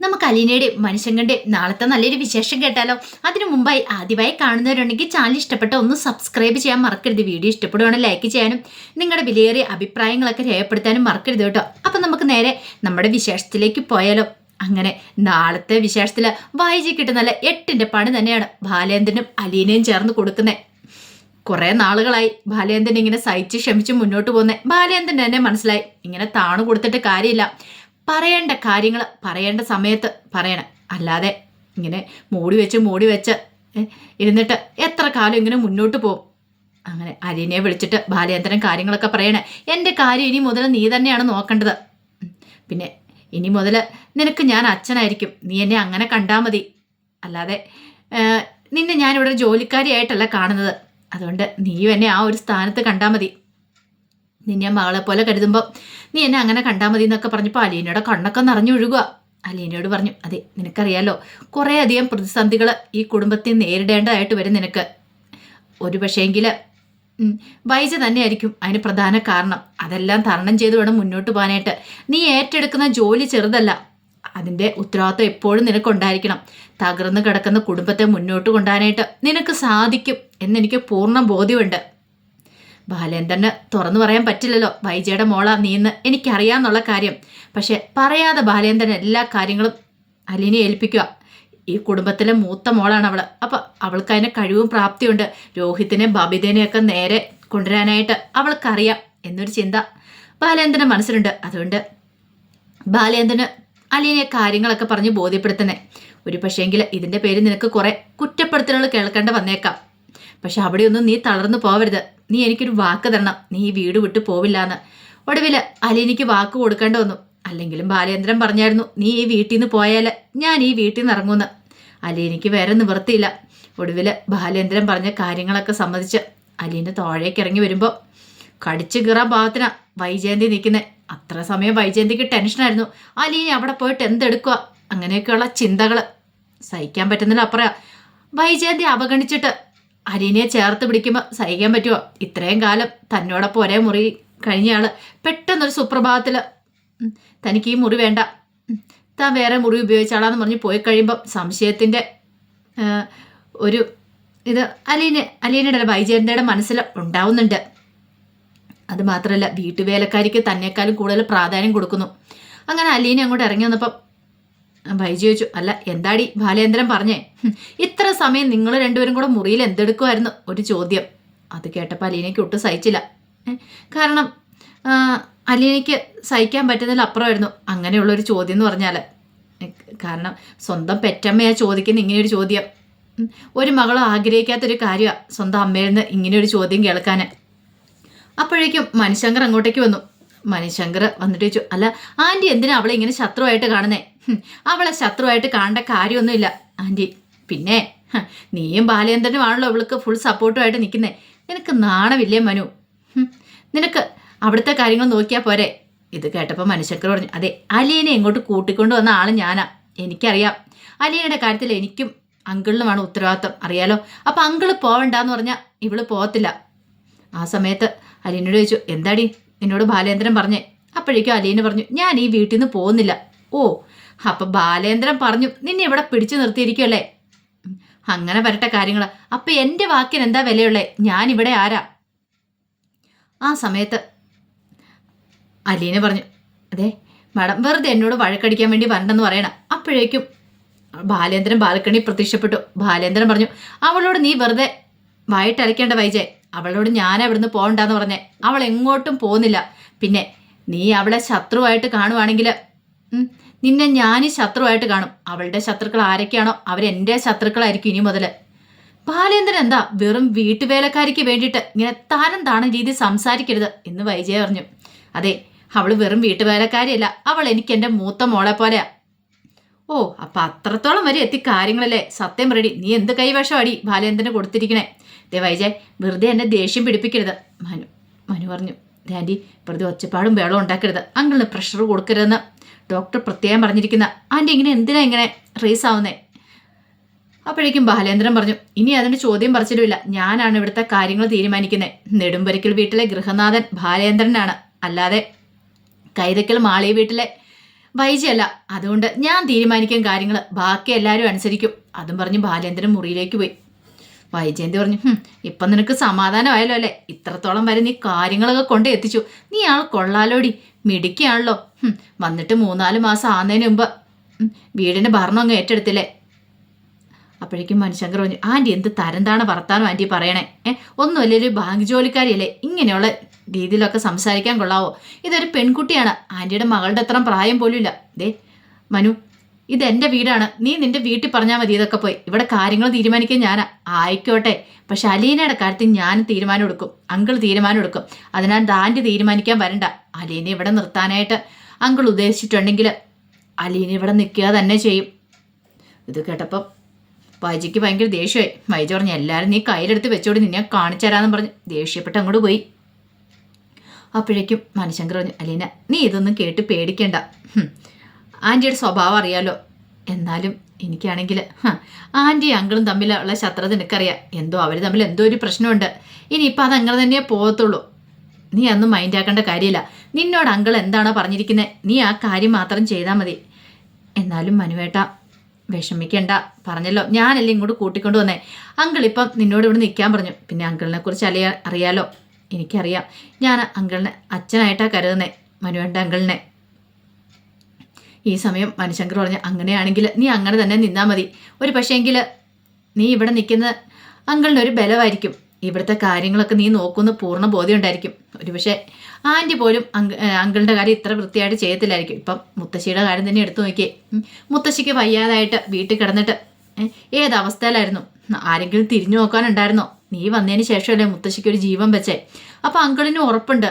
നമുക്ക് മനുഷ്യൻ മനുഷ്യങ്കന്റെ നാളത്തെ നല്ലൊരു വിശേഷം കേട്ടാലോ? അതിനു മുമ്പായി ആദ്യമായി കാണുന്നവരുണ്ടെങ്കിൽ ചാനൽ ഇഷ്ടപ്പെട്ട ഒന്ന് സബ്സ്ക്രൈബ് ചെയ്യാൻ മറക്കരുത്. വീഡിയോ ഇഷ്ടപ്പെടുവാണെങ്കിൽ ലൈക്ക് ചെയ്യാനും നിങ്ങളുടെ വിലയേറിയ അഭിപ്രായങ്ങളൊക്കെ രേഖപ്പെടുത്താനും മറക്കരുത് കേട്ടോ. അപ്പം നമുക്ക് നേരെ നമ്മുടെ വിശേഷത്തിലേക്ക് പോയാലോ? അങ്ങനെ നാളത്തെ വിശേഷത്തിൽ വായിച്ച് കിട്ടുന്ന എട്ടിന്റെ പണി തന്നെയാണ് ബാലേന്ദ്രനും അലീനയും ചേർന്ന് കൊടുക്കുന്നത് കുറെ നാളുകളായി ബാലേന്ദ്രൻ ഇങ്ങനെ സഹിച്ച് ക്ഷമിച്ച് മുന്നോട്ട് പോകുന്നത് ബാലേന്ദ്രൻ തന്നെ മനസ്സിലായി ഇങ്ങനെ താണു കൊടുത്തിട്ട് കാര്യമില്ല. പറയേണ്ട കാര്യങ്ങൾ പറയേണ്ട സമയത്ത് പറയണം. അല്ലാതെ ഇങ്ങനെ മൂടി വെച്ച് മൂടി വെച്ച് ഇരുന്നിട്ട് എത്ര കാലം ഇങ്ങനെ മുന്നോട്ട് പോകും? അങ്ങനെ അരിനെ വിളിച്ചിട്ട് ബാലേന്ദ്രൻ കാര്യങ്ങളൊക്കെ പറയണേ. എന്റെ കാര്യം ഇനി മുതൽ നീ തന്നെയാണ് നോക്കേണ്ടത്. പിന്നെ ഇനി മുതൽ നിനക്ക് ഞാൻ അച്ഛനായിരിക്കും. നീ എന്നെ അങ്ങനെ കണ്ടാൽ മതി. അല്ലാതെ നിന്നെ ഞാനിവിടെ ജോലിക്കാരിയായിട്ടല്ല കാണുന്നത്. അതുകൊണ്ട് നീയും എന്നെ ആ ഒരു സ്ഥാനത്ത് കണ്ടാൽ മതി. നിന്നെ മകളെ പോലെ കരുതുമ്പോൾ നീ എന്നെ അങ്ങനെ കണ്ടാൽ മതി എന്നൊക്കെ പറഞ്ഞപ്പോൾ അലീനയുടെ കണ്ണൊക്കെ നിറഞ്ഞൊഴുകുക അലീനയോട് പറഞ്ഞു അതെ നിനക്കറിയാലോ കുറേ അധികം പ്രതിസന്ധികൾ ഈ കുടുംബത്തിൽ നേരിടേണ്ടതായിട്ട് വരും നിനക്ക്. ഒരു പക്ഷേങ്കിൽ വൈജ തന്നെയായിരിക്കും അതിന് പ്രധാന കാരണം. അതെല്ലാം തരണം ചെയ്ത് വേണം മുന്നോട്ട് പോകാനായിട്ട്. നീ ഏറ്റെടുക്കുന്ന ജോലി ചെറുതല്ല. അതിന്റെ ഉത്തരവാദിത്വം എപ്പോഴും നിനക്കുണ്ടായിരിക്കണം. തകർന്നു കിടക്കുന്ന കുടുംബത്തെ മുന്നോട്ട് കൊണ്ടുപോകാനായിട്ട് നിനക്ക് സാധിക്കും എന്നെനിക്ക് പൂർണ ബോധ്യമുണ്ട്. ബാലേന്ദ്രന് തുറന്നു പറയാൻ പറ്റില്ലല്ലോ. വൈജയുടെ മോളാ നീന്ന്. എനിക്കറിയാന്നുള്ള കാര്യം. പക്ഷെ പറയാതെ ബാലേന്ദ്രൻ എല്ലാ കാര്യങ്ങളും അലിനെ ഏൽപ്പിക്കുക. ഈ കുടുംബത്തിലെ മൂത്ത മോളാണ് അവൾ അപ്പം അവൾക്ക് അതിന് കഴിവും പ്രാപ്തിയുണ്ട്. രോഹിത്തിനെ ബബിതനെയൊക്കെ നേരെ കൊണ്ടുവരാനായിട്ട് അവൾക്കറിയാം എന്നൊരു ചിന്ത ബാലേന്ദ്രന്റെ മനസ്സിലുണ്ട്. അതുകൊണ്ട് ബാലേന്ദ്രന് അലീനെ കാര്യങ്ങളൊക്കെ പറഞ്ഞ് ബോധ്യപ്പെടുത്തുന്നേ. ഒരു പക്ഷേങ്കിൽ ഇതിന്റെ പേര് നിനക്ക് കുറെ കുറ്റപ്പെടുത്തലുകൾ കേൾക്കേണ്ട വന്നേക്കാം. പക്ഷെ അവിടെയൊന്നും നീ തളർന്നു പോവരുത്. നീ എനിക്കൊരു വാക്ക് തരണം. നീ വീട് വിട്ട് പോവില്ല എന്ന് ഒടുവിൽ അലീനിക്ക് വാക്ക് കൊടുക്കേണ്ട വന്നു. അല്ലെങ്കിലും ബാലേന്ദ്രൻ പറഞ്ഞായിരുന്നു നീ ഈ വീട്ടിൽ നിന്ന് പോയാൽ ഞാൻ ഈ വീട്ടിൽ നിന്ന് ഇറങ്ങുമെന്ന് അലീനിക്ക് വേറെ നിവൃത്തിയില്ല. ഒടുവിൽ ബാലേന്ദ്രൻ പറഞ്ഞ കാര്യങ്ങളൊക്കെ സമ്മതിച്ച് അലീന്റെ താഴേക്ക് ഇറങ്ങി വരുമ്പോൾ കടിച്ചു കീറാൻ ഭാഗത്തിനാ വൈജയന്തി നിൽക്കുന്നത് അത്ര സമയം വൈജയന്തിക്ക് ടെൻഷനായിരുന്നു അലീനി അവിടെ പോയിട്ട് എന്തെടുക്കുക അങ്ങനെയൊക്കെയുള്ള ചിന്തകൾ സഹിക്കാൻ പറ്റുന്നില്ല അപ്പറ. വൈജയന്തി അവഗണിച്ചിട്ട് അലീനയെ ചേർത്ത് പിടിക്കുമ്പോൾ സഹിക്കാൻ പറ്റുമോ ഇത്രയും കാലം തന്നോടൊപ്പം ഒരേ മുറി കഴിഞ്ഞ ആൾ പെട്ടെന്നൊരു സുപ്രഭാതത്തിൽ തനിക്ക് ഈ മുറി വേണ്ട. താൻ വേറെ മുറി ഉപയോഗിച്ചാളാന്ന് പറഞ്ഞ് പോയി കഴിയുമ്പം സംശയത്തിന്റെ ഒരു ഇത് അലീന അലീനയുടെ വൈജയന്തയുടെ മനസ്സിൽ ഉണ്ടാവുന്നുണ്ട്. അത് മാത്രമല്ല വീട്ടുവേലക്കാരിക്ക് തന്നെക്കാളും കൂടുതൽ പ്രാധാന്യം കൊടുക്കുന്നു. അങ്ങനെ അലീന അങ്ങോട്ട് ഇറങ്ങി വന്നപ്പം വൈജി ചോദിച്ചു അല്ല എന്താടി ബാലേന്ദ്രൻ പറഞ്ഞേ? ഇത്ര സമയം നിങ്ങൾ രണ്ടുപേരും കൂടെ മുറിയിൽ എന്തെടുക്കുമായിരുന്നു ഒരു ചോദ്യം. അത് കേട്ടപ്പോൾ അലീനയ്ക്ക് ഒട്ടും സഹിച്ചില്ല. കാരണം അലീനയ്ക്ക് സഹിക്കാൻ പറ്റുന്നതിൽ അപ്പുറമായിരുന്നു. അങ്ങനെയുള്ളൊരു ചോദ്യം എന്ന് പറഞ്ഞാൽ കാരണം സ്വന്തം പെറ്റമ്മയാണ് ചോദിക്കുന്ന ഇങ്ങനെയൊരു ചോദ്യം. ഒരു മകൾ ആഗ്രഹിക്കാത്തൊരു കാര്യമാണ് സ്വന്തം അമ്മയിൽ നിന്ന് ഇങ്ങനെയൊരു ചോദ്യം കേൾക്കാൻ അപ്പോഴേക്കും മനുശങ്കർ അങ്ങോട്ടേക്ക് വന്നു. മനുശങ്കർ വന്നിട്ട് ചോദിച്ചു അല്ല ആന്റി എന്തിനാ അവളെ ഇങ്ങനെ ശത്രുവായിട്ട് കാണുന്നേ? അവളെ ശത്രുവായിട്ട് കാണേണ്ട കാര്യമൊന്നുമില്ല ആന്റി പിന്നെ നീയും ബാലേന്ദ്രനുമാണല്ലോ അവൾക്ക് ഫുൾ സപ്പോർട്ടുമായിട്ട് നിൽക്കുന്നേ. നിനക്ക് നാണമില്ലേ മനു? നിനക്ക് അവിടുത്തെ കാര്യങ്ങൾ നോക്കിയാൽ പോരെ. ഇത് കേട്ടപ്പോൾ മനുഷ്യക്കർ പറഞ്ഞു അതെ അലീനെ ഇങ്ങോട്ട് കൂട്ടിക്കൊണ്ട് വന്ന ആൾ ഞാനാ. എനിക്കറിയാം. അലീനയുടെ കാര്യത്തിൽ എനിക്കും അങ്കിളിനുമാണ് ഉത്തരവാദിത്വം അറിയാലോ? അപ്പം അങ്കിൾ പോവണ്ടെന്ന് പറഞ്ഞാൽ ഇവൾ പോകത്തില്ല ആ സമയത്ത് അലീനോട് ചോദിച്ചു എന്താടി? നിന്നോട് ബാലേന്ദ്രൻ പറഞ്ഞേ? അപ്പോഴേക്കും അലീന പറഞ്ഞു ഞാൻ ഈ വീട്ടിൽ നിന്ന് പോകുന്നില്ല. ഓ അപ്പൊ ബാലേന്ദ്രൻ പറഞ്ഞു നിന്നെ ഇവിടെ പിടിച്ചു നിർത്തിയിരിക്കുമല്ലേ അങ്ങനെ വരട്ടെ കാര്യങ്ങൾ അപ്പൊ എന്റെ വാക്കിന് എന്താ വിലയുള്ളേ? ഞാൻ ഇവിടെ ആരാ? ആ സമയത്ത് അലീന പറഞ്ഞു അതെ മാഡം വെറുതെ എന്നോട് വഴക്കടിക്കാൻ വേണ്ടി വരണ്ടെന്ന് പറയണം. അപ്പോഴേക്കും ബാലേന്ദ്രൻ ബാൽക്കണി പ്രത്യക്ഷപ്പെട്ടു. ബാലേന്ദ്രൻ പറഞ്ഞു അവളോട് നീ വെറുതെ വായിട്ടരയ്ക്കേണ്ട വൈജയ് അവളോട് ഞാൻ അവിടുന്ന് പോകണ്ടെന്ന് പറഞ്ഞേ. അവൾ എങ്ങോട്ടും പോകുന്നില്ല. പിന്നെ നീ അവളെ ശത്രുവായിട്ട് കാണുവാണെങ്കിൽ നിന്നെ ഞാൻ ശത്രുവായിട്ട് കാണും. അവളുടെ ശത്രുക്കൾ ആരൊക്കെയാണോ അവരെന്റെ ശത്രുക്കളായിരിക്കും ഇനി മുതൽ ബാലേന്ദ്രൻ എന്താ വെറും വീട്ടുവേലക്കാരിക്ക് വേണ്ടിയിട്ട് ഇങ്ങനെ താരം താണ രീതി സംസാരിക്കരുത് എന്ന് വൈജയ പറഞ്ഞു. അതെ അവൾ വെറും വീട്ടുവേലക്കാരിയല്ല. അവൾ എനിക്ക് എന്റെ മൂത്ത മോളെ പോലെയാ. ഓ അപ്പൊ അത്രത്തോളം വരെ എത്തി കാര്യങ്ങളല്ലേ? സത്യം റെഡി നീ എന്ത് കൈവശം അടി ബാലേന്ദ്രന് കൊടുത്തിരിക്കണേ? ദേ വൈജയ് വെറുതെ എന്നെ ദേഷ്യം പിടിപ്പിക്കരുത് മനു മനു പറഞ്ഞു. ആന്റി വെറുതെ ഒച്ചപ്പാടും വേളം ഉണ്ടാക്കരുത്. അങ്കിളിന് പ്രഷർ കൊടുക്കരുതെന്ന് ഡോക്ടർ പ്രത്യേകം പറഞ്ഞിരിക്കുന്ന ആന്റി ഇങ്ങനെ എന്തിനാ ഇങ്ങനെ റേസ് ആവുന്നേ? അപ്പോഴേക്കും ബാലേന്ദ്രൻ പറഞ്ഞു ഇനി അതിന് ചോദ്യം പറിച്ചിലുമില്ല ഞാനാണ് ഇവിടുത്തെ കാര്യങ്ങൾ തീരുമാനിക്കുന്നത് നെടുമ്പരിക്കൽ വീട്ടിലെ ഗൃഹനാഥൻ ബാലേന്ദ്രനാണ്. അല്ലാതെ കൈതക്കൽ മാളി വീട്ടിലെ വൈജയല്ല. അതുകൊണ്ട് ഞാൻ തീരുമാനിക്കാൻ കാര്യങ്ങൾ ബാക്കി എല്ലാവരും അനുസരിക്കും. അതും പറഞ്ഞ് ബാലേന്ദ്രൻ മുറിയിലേക്ക് പോയി. വൈജയന്തി പറഞ്ഞു "ഹും, ഇപ്പം നിനക്ക് സമാധാനമായല്ലോ അല്ലേ? ഇത്രത്തോളം വരെ നീ കാര്യങ്ങളൊക്കെ കൊണ്ട് എത്തിച്ചു. നീ ആൾ കൊള്ളാലോടി. മിടിക്കുകയാണല്ലോ വന്നിട്ട് മൂന്നാൽ മാസം ആകുന്നതിന് മുമ്പ് വീടിന്റെ ഭരണം അങ്ങ് ഏറ്റെടുത്തില്ലേ? അപ്പോഴേക്കും മനുശങ്കർ പറഞ്ഞു ആന്റി എന്ത് തരംതാണ് വർത്താനം ആന്റി പറയണേ? ഏ ഒന്നുമല്ലേ ഒരു ബാങ്ക് ജോലിക്കാരിയല്ലേ. ഇങ്ങനെയുള്ള രീതിയിലൊക്കെ സംസാരിക്കാൻ കൊള്ളാവോ? ഇതൊരു പെൺകുട്ടിയാണ്. ആന്റിയുടെ മകളുടെ അത്ര പ്രായം പോലും ഇല്ല ദേ മനു ഇത് എന്റെ വീടാണ്. നീ നിന്റെ വീട്ടിൽ പറഞ്ഞാൽ മതി ഇതൊക്കെ പോയി. ഇവിടെ കാര്യങ്ങൾ തീരുമാനിക്കാൻ ഞാൻ ആയിക്കോട്ടെ. പക്ഷെ അലീനയുടെ കാര്യത്തിൽ ഞാൻ തീരുമാനം എടുക്കും. അങ്കിൾ തീരുമാനം എടുക്കും. അതിനാൽ ദാന്റെ തീരുമാനിക്കാൻ വരണ്ട. അലീനെ ഇവിടെ നിർത്താനായിട്ട് അങ്കിൾ ഉദ്ദേശിച്ചിട്ടുണ്ടെങ്കിൽ അലീന ഇവിടെ നിൽക്കുക തന്നെ ചെയ്യും. ഇത് കേട്ടപ്പം വൈജിക്ക് ഭയങ്കര ദേഷ്യമായി. വൈജ പറഞ്ഞു എല്ലാവരും നീ കയ്യിലെടുത്ത് വെച്ചോടി. നിന്നെ കാണിച്ചു തരാമെന്ന് പറഞ്ഞ്. ദേഷ്യപ്പെട്ട് അങ്ങോട്ട് പോയി. അപ്പോഴേക്കും മനശങ്കർ പറഞ്ഞു അലീന നീ ഇതൊന്നും കേട്ട് പേടിക്കണ്ട. ആന്റിയുടെ സ്വഭാവം അറിയാലോ? എന്നാലും എനിക്കാണെങ്കിൽ ആന്റി അങ്കിളും തമ്മിലുള്ള ശത്രുത നിനക്കറിയാം. എന്തോ അവർ തമ്മിൽ എന്തോ ഒരു പ്രശ്നമുണ്ട്. ഇനി ഇപ്പം അത് അങ്ങനെ തന്നെ പോകത്തുള്ളൂ. നീ അന്നും മൈൻഡ് ആക്കേണ്ട കാര്യമില്ല. നിന്നോട് അങ്കിൾ എന്താണോ പറഞ്ഞിരിക്കുന്നത് നീ ആ കാര്യം മാത്രം ചെയ്താൽ മതി. എന്നാലും മനുവേട്ട വിഷമിക്കണ്ട. പറഞ്ഞല്ലോ ഞാനല്ലേ ഇങ്ങോട്ട് കൂട്ടിക്കൊണ്ട് വന്നേ. അങ്കിൾ ഇപ്പം നിന്നോട് ഇവിടെ നിൽക്കാൻ പറഞ്ഞു. പിന്നെ അങ്കിളിനെ കുറിച്ച് അറിയാ അറിയാലോ? എനിക്കറിയാം. ഞാൻ അങ്കിളിനെ അച്ഛനായിട്ടാണ് കരുതുന്നേ മനുവേട്ട അങ്കിളിനെ. ഈ സമയം മനുശങ്കർ പറഞ്ഞു അങ്ങനെയാണെങ്കിൽ നീ അങ്ങനെ തന്നെ നിന്നാൽ മതി. ഒരു പക്ഷേങ്കിൽ നീ ഇവിടെ നിൽക്കുന്ന അങ്കിളിന് ഒരു ബലമായിരിക്കും. ഇവിടുത്തെ കാര്യങ്ങളൊക്കെ നീ നോക്കുന്ന പൂർണ ബോധ്യം ഉണ്ടായിരിക്കും. ഒരു പക്ഷേ ആന്റി പോലും അങ്ക അങ്കിളിന്റെ കാര്യം ഇത്ര വൃത്തിയായിട്ട് ചെയ്യത്തില്ലായിരിക്കും. ഇപ്പം മുത്തശ്ശിയുടെ കാര്യം തന്നെ എടുത്തു നോക്കിയേ. മുത്തശ്ശിക്ക് വയ്യാതായിട്ട് വീട്ടിൽ കിടന്നിട്ട് ഏതവസ്ഥയിലായിരുന്നു ആരെങ്കിലും തിരിഞ്ഞു നോക്കാനുണ്ടായിരുന്നോ? നീ വന്നതിന് ശേഷമല്ലേ മുത്തശ്ശിക്ക് ഒരു ജീവൻ വെച്ചേ. അപ്പം അങ്കിളിന് ഉറപ്പുണ്ട്.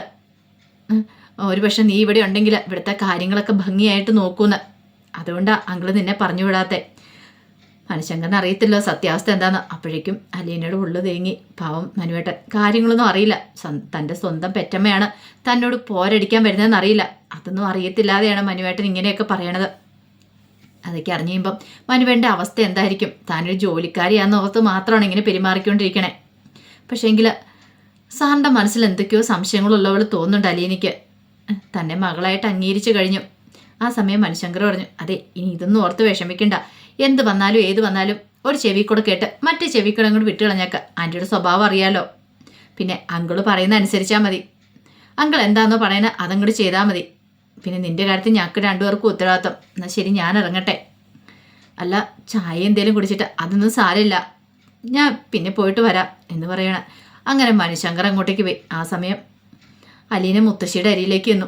ഒരു പക്ഷെ നീ ഇവിടെ ഉണ്ടെങ്കിൽ ഇവിടുത്തെ കാര്യങ്ങളൊക്കെ ഭംഗിയായിട്ട് നോക്കൂന്ന്. അതുകൊണ്ടാ അങ്കിൾ നിന്നെ പറഞ്ഞു വിടാത്തെ. മനുശങ്കറിന് അറിയത്തില്ല സത്യാവസ്ഥ എന്താന്ന്. അപ്പോഴേക്കും അലീനയുടെ ഉള്ളു തേങ്ങി. പാവം മനുവേട്ടൻ കാര്യങ്ങളൊന്നും അറിയില്ല. തന്റെ സ്വന്തം പെറ്റമ്മയാണ് തന്നോട് പോരടിക്കാൻ വരുന്നതെന്ന് അറിയില്ല. അതൊന്നും അറിയത്തില്ലാതെയാണ് മനുവേട്ടൻ ഇങ്ങനെയൊക്കെ പറയണത്. അതൊക്കെ അറിഞ്ഞു കഴിയുമ്പം മനുവേന്റെ അവസ്ഥ എന്തായിരിക്കും? താനൊരു ജോലിക്കാരിയാന്ന് ഓർത്ത് മാത്രമാണ് ഇങ്ങനെ പെരുമാറിക്കൊണ്ടിരിക്കണേ. പക്ഷേങ്കിൽ സാറിന്റെ മനസ്സിൽ എന്തൊക്കെയോ സംശയങ്ങളുള്ളവൾ തോന്നുന്നുണ്ട് അലീനയ്ക്ക്. തന്നെ മകളായിട്ട് അംഗീകരിച്ചു കഴിഞ്ഞു. ആ സമയം മനുശങ്കർ പറഞ്ഞു അതെ ഇനി ഇതൊന്നും ഓർത്ത് വിഷമിക്കണ്ട. എന്ത് വന്നാലും ഏത് വന്നാലും ഒരു ചെവി കൂടെ കേട്ട് മറ്റേ ചെവി കൂടെ അങ്ങോട്ട് വിട്ട് കളഞ്ഞേക്ക. ആന്റിയുടെ സ്വഭാവം അറിയാലോ. പിന്നെ അങ്കിൾ പറയുന്ന അനുസരിച്ചാൽ മതി. അങ്കിൾ എന്താണെന്നോ പറയുന്നത് അതങ്ങോട്ട് ചെയ്താൽ മതി. പിന്നെ നിന്റെ കാര്യത്തിൽ ഞങ്ങൾക്ക് രണ്ടുപേർക്കും ഉത്തരവാദിത്തം എന്നാൽ ശരി ഞാൻ ഇറങ്ങട്ടെ. അല്ല ചായ എന്തേലും കുടിച്ചിട്ട് അതൊന്നും സാരമില്ല. ഞാൻ പിന്നെ പോയിട്ട് വരാം എന്ന് പറയണം. അങ്ങനെ മനുശങ്കർ അങ്ങോട്ടേക്ക് പോയി. ആ സമയം അലീന മുത്തശ്ശിയുടെ അരിയിലേക്ക് ചെന്നു.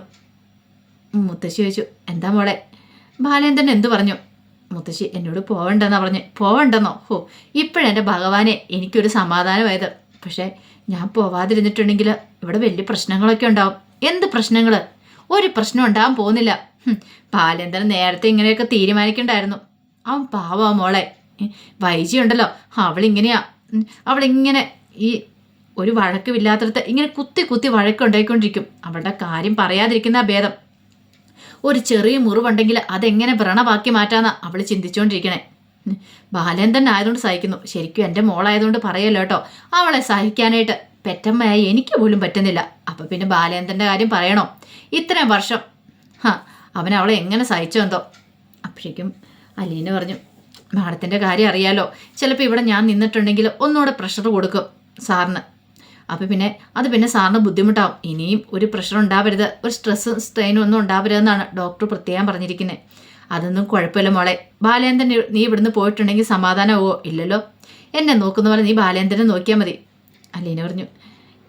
മുത്തശ്ശി ചോദിച്ചു എന്താ മോളെ? ബാലേന്ദ്രൻ എന്തു പറഞ്ഞു? മുത്തശ്ശി എന്നോട് പോവണ്ടെന്നാ പറഞ്ഞു. പോവണ്ടെന്നോ? ഹോ ഇപ്പോഴെന്റെ ഭഗവാനെ എനിക്കൊരു സമാധാനമായത്. പക്ഷേ ഞാൻ പോവാതിരുന്നിട്ടുണ്ടെങ്കിൽ ഇവിടെ വലിയ പ്രശ്നങ്ങളൊക്കെ ഉണ്ടാവും. എന്ത് പ്രശ്നങ്ങൾ ഒരു പ്രശ്നം ഉണ്ടാവാൻ പോകുന്നില്ല. ബാലേന്ദ്രൻ നേരത്തെ ഇങ്ങനെയൊക്കെ തീരുമാനിക്കണ്ടായിരുന്നു. അവൻ പാവാ മോളെ. വൈജിയുണ്ടല്ലോ അവളിങ്ങനെയാ. അവളിങ്ങനെ ഈ ഒരു വഴക്കുമില്ലാത്തടത്ത് ഇങ്ങനെ കുത്തി കുത്തി വഴക്കുണ്ടായിക്കൊണ്ടിരിക്കും. അവളുടെ കാര്യം പറയാതിരിക്കുന്ന ഭേദം. ഒരു ചെറിയ മുറിവുണ്ടെങ്കിൽ അതെങ്ങനെ വ്രണമാക്കി മാറ്റാന്നാ അവൾ ചിന്തിച്ചുകൊണ്ടിരിക്കണേ ബാലൻ തന്നെ ആയതുകൊണ്ട് സഹിക്കുന്നു. ശരിക്കും എന്റെ മോളായതുകൊണ്ട് പറയല്ലോ കേട്ടോ. അവളെ സഹിക്കാനായിട്ട് പെറ്റമ്മയായി എനിക്ക് പോലും പറ്റുന്നില്ല. അപ്പം പിന്നെ ബാലേന്ദ്രന്റെ കാര്യം പറയണോ? ഇത്രയും വർഷം. ഹാ അവൻ അവളെ എങ്ങനെ സഹിച്ചോ എന്തോ. അപ്പോഴേക്കും അലീന പറഞ്ഞു മാഡത്തിന്റെ കാര്യം അറിയാലോ. ചിലപ്പോൾ ഇവിടെ ഞാൻ നിന്നിട്ടുണ്ടെങ്കിൽ ഒന്നുകൂടെ പ്രഷർ കൊടുക്കും സാറിന്. അപ്പോൾ പിന്നെ അത് പിന്നെ സാറിന് ബുദ്ധിമുട്ടാവും. ഇനിയും ഒരു പ്രഷർ ഉണ്ടാവരുത്. ഒരു സ്ട്രെസ്സും സ്ട്രെയിനും ഒന്നും ഉണ്ടാവരുതെന്നാണ് ഡോക്ടർ പ്രത്യേകം പറഞ്ഞിരിക്കുന്നത് അതൊന്നും കുഴപ്പമില്ല മോളെ. ബാലേന്ദ്രൻ നീ- ഇവിടുന്ന് പോയിട്ടുണ്ടെങ്കിൽ സമാധാനമാവോ ഇല്ലല്ലോ. എന്നെ നോക്കുന്ന പോലെ നീ ബാലേന്ദ്രനെ നോക്കിയാൽ മതി. അലീന പറഞ്ഞു.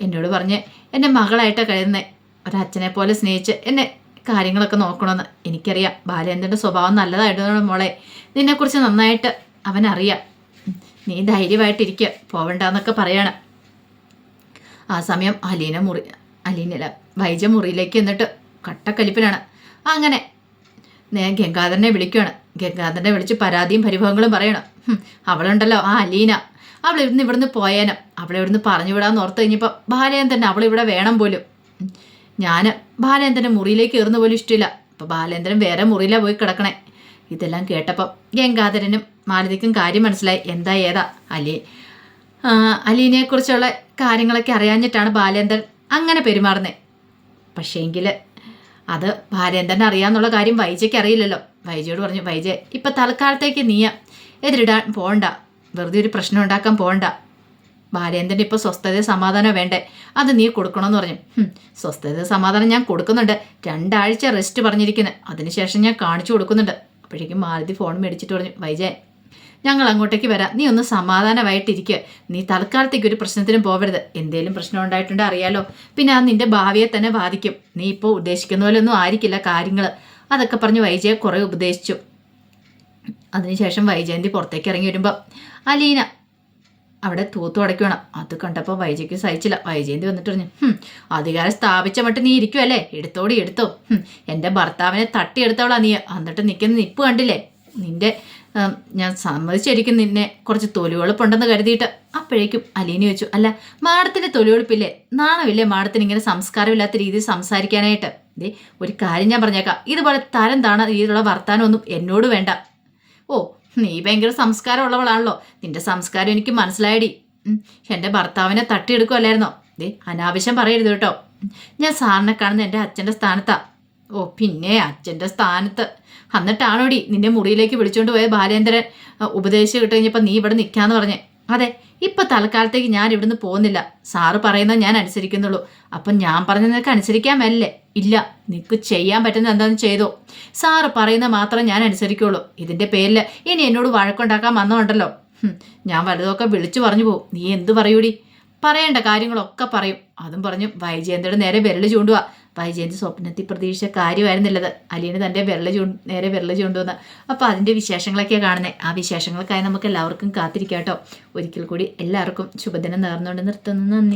എന്നോട് പറഞ്ഞ് എന്റെ മകളായിട്ടാണ് കഴിയുന്നത് ഒരച്ഛനെ പോലെ സ്നേഹിച്ച് എന്നെ കാര്യങ്ങളൊക്കെ നോക്കണമെന്ന് എനിക്കറിയാം ബാലേന്ദ്രന്റെ സ്വഭാവം നല്ലതായിട്ടാണ് മോളെ. നിന്നെക്കുറിച്ച് നന്നായിട്ട് അവനറിയാം. നീ ധൈര്യമായിട്ടിരിക്കുക പോവണ്ടെന്നൊക്കെ പറയാണ്. ആ സമയം അലീന മുറി അലീനല്ല വൈജ മുറിയിലേക്ക് എന്നിട്ട് കട്ടക്കലിപ്പിലാണ്. അങ്ങനെ നേ ഗംഗാധരനെ വിളിക്കുകയാണ് ഗംഗാധരനെ വിളിച്ച് പരാതിയും പരിഭവങ്ങളും പറയണം. അവളുണ്ടല്ലോ ആ അലീന. അവൾ ഇവിടുന്ന് ഇവിടുന്ന് പോയേനം. അവളെ ഇവിടുന്ന് പറഞ്ഞു വിടാന്ന് ഓർത്ത് കഴിഞ്ഞപ്പോൾ ബാലയൻ തന്നെ അവളിവിടെ വേണം പോലും. ഞാൻ ബാലേന്ദ്രന്റെ മുറിയിലേക്ക് കയറുന്ന പോലും ഇഷ്ടമില്ല അപ്പോൾ ബാലേന്ദ്രൻ വേറെ മുറിയിലാണ് പോയി കിടക്കണേ. ഇതെല്ലാം കേട്ടപ്പം ഗംഗാധരനും മാലതിക്കും കാര്യം മനസ്സിലായി. എന്താ ഏതാ? അലി അലീനയെക്കുറിച്ചുള്ള കാര്യങ്ങളൊക്കെ അറിയാഞ്ഞിട്ടാണ് ബാലേന്ദ്രൻ അങ്ങനെ പെരുമാറുന്നത് പക്ഷേങ്കിൽ അത് ബാലേന്ദ്രൻ അറിയാമെന്നുള്ള കാര്യം വൈജയ്ക്ക് അറിയില്ലല്ലോ. വൈജയോട് പറഞ്ഞു വൈജ ഇപ്പം തൽക്കാലത്തേക്ക് നീയ എതിരിടാൻ പോണ്ട. വെറുതെ ഒരു പ്രശ്നം ഉണ്ടാക്കാൻ പോകണ്ട ഭാര്യേന്ദ്രന്റെ ഇപ്പോൾ സ്വസ്ഥത സമാധാനം വേണ്ടേ? അത് നീ കൊടുക്കണമെന്ന് പറഞ്ഞു. "ഹും, സ്വസ്ഥത സമാധാനം ഞാൻ കൊടുക്കുന്നുണ്ട്. രണ്ടാഴ്ച റെസ്റ്റ് പറഞ്ഞിരിക്കുന്നത് അതിനുശേഷം ഞാൻ കാണിച്ചു കൊടുക്കുന്നുണ്ട്. അപ്പോഴേക്കും മാരുതി ഫോൺ മേടിച്ചിട്ട് പറഞ്ഞു വൈജയൻ ഞങ്ങൾ അങ്ങോട്ടേക്ക് വരാം. നീ ഒന്ന് സമാധാനമായിട്ടിരിക്കുക നീ തൽക്കാലത്തേക്ക് ഒരു പ്രശ്നത്തിനും പോവരുത്. എന്തേലും പ്രശ്നം ഉണ്ടായിട്ടുണ്ട് അറിയാലോ. പിന്നെ അത് നിന്റെ ഭാവിയെ തന്നെ ബാധിക്കും. നീ ഇപ്പോൾ ഉദ്ദേശിക്കുന്ന പോലെയൊന്നും ആയിരിക്കില്ല കാര്യങ്ങൾ അതൊക്കെ പറഞ്ഞ് വൈജയെ കുറേ ഉപദേശിച്ചു. അതിനുശേഷം വൈജയന്തി പുറത്തേക്ക് ഇറങ്ങി വരുമ്പോൾ അലീന അവിടെ തൂത്തു അടയ്ക്കണം. അത് കണ്ടപ്പോൾ വൈജയ്ക്ക് സഹിച്ചില്ല. വൈജയന്തി വന്നിട്ട് പറഞ്ഞു "ഹും, അധികാരം സ്ഥാപിച്ച മട്ട് നീ ഇരിക്കുമല്ലേ എടുത്തോടി എടുത്തോ. എന്റെ ഭർത്താവിനെ തട്ടിയെടുത്തവളാ നീ. എന്നിട്ട് നിൽക്കുന്ന നിപ്പ് കണ്ടില്ലേ? നിന്റെ ഞാൻ സമ്മതിച്ചിരിക്കും നിന്നെ. കുറച്ച് തൊലിവെളുപ്പുണ്ടെന്ന് കരുതിയിട്ട് അപ്പോഴേക്കും അലീന വെച്ചു അല്ല മാഡത്തിന്റെ തൊലിവെളുപ്പില്ലേ? നാണമില്ലേ മാഡത്തിന് ഇങ്ങനെ സംസ്കാരമില്ലാത്ത രീതിയിൽ സംസാരിക്കാനായിട്ട്? ദേ ഒരു കാര്യം ഞാൻ പറഞ്ഞേക്കാം. ഇതുപോലെ തരം താണ രീതിയിലുള്ള വർത്താനമൊന്നും എന്നോട് വേണ്ട. ഓ നീ ഭയങ്കര സംസ്കാരമുള്ളവളാണല്ലോ. നിന്റെ സംസ്കാരം എനിക്ക് മനസ്സിലായടി. എന്റെ ഭർത്താവിനെ തട്ടിയെടുക്കുമല്ലായിരുന്നോ ദേ അനാവശ്യം പറയരുത് കേട്ടോ. ഞാൻ സാറിനെ കാണുന്ന എന്റെ അച്ഛന്റെ സ്ഥാനത്താ. ഓ പിന്നെ അച്ഛന്റെ സ്ഥാനത്ത്. എന്നിട്ടാണോടി നിന്റെ മുറിയിലേക്ക് വിളിച്ചുകൊണ്ട് പോയ ബാലേന്ദ്രൻ? ഉപദേശിച്ച് കിട്ടി കഴിഞ്ഞപ്പോൾ നീ ഇവിടെ നിൽക്കാന്ന് പറഞ്ഞേ. അതെ ഇപ്പൊ തൽക്കാലത്തേക്ക് ഞാൻ ഇവിടുന്ന് പോകുന്നില്ല. സാറ് പറയുന്നത് ഞാൻ അനുസരിക്കുന്നുള്ളൂ. അപ്പം ഞാൻ പറഞ്ഞ നിനക്ക് അനുസരിക്കാൻ വല്ലേ ഇല്ല നിനക്ക് ചെയ്യാൻ പറ്റുന്ന എന്താണെന്ന് ചെയ്തോ? സാറ് പറയുന്നത് മാത്രം ഞാൻ അനുസരിക്കുള്ളൂ. ഇതിന്റെ പേരിൽ ഇനി എന്നോട് വഴക്കുണ്ടാക്കാൻ വന്നോണ്ടല്ലോ. ഞാൻ വലുതൊക്കെ വിളിച്ചു പറഞ്ഞു പോകും നീ എന്ത് പറയൂടി? പറയേണ്ട കാര്യങ്ങളൊക്കെ പറയും. അതും പറഞ്ഞു വൈജയന്തയുടെ നേരെ വിരൽ ചൂണ്ടുക വൈജയന്തി സ്വപ്നത്തിൽ പ്രതീക്ഷിച്ച കാര്യമായിരുന്നില്ലത്. അലീന തന്റെ വിരള ചൂ നേരെ വിരൽ ചൂണ്ടുവന്ന് അപ്പോൾ അതിന്റെ വിശേഷങ്ങളൊക്കെ കാണുന്നത് ആ വിശേഷങ്ങൾക്കായി നമുക്ക് എല്ലാവർക്കും കാത്തിരിക്കാം കേട്ടോ ഒരിക്കൽ കൂടി എല്ലാവർക്കും ശുഭദിനം നേർന്നുകൊണ്ട് നിർത്തുന്നു. നന്ദി.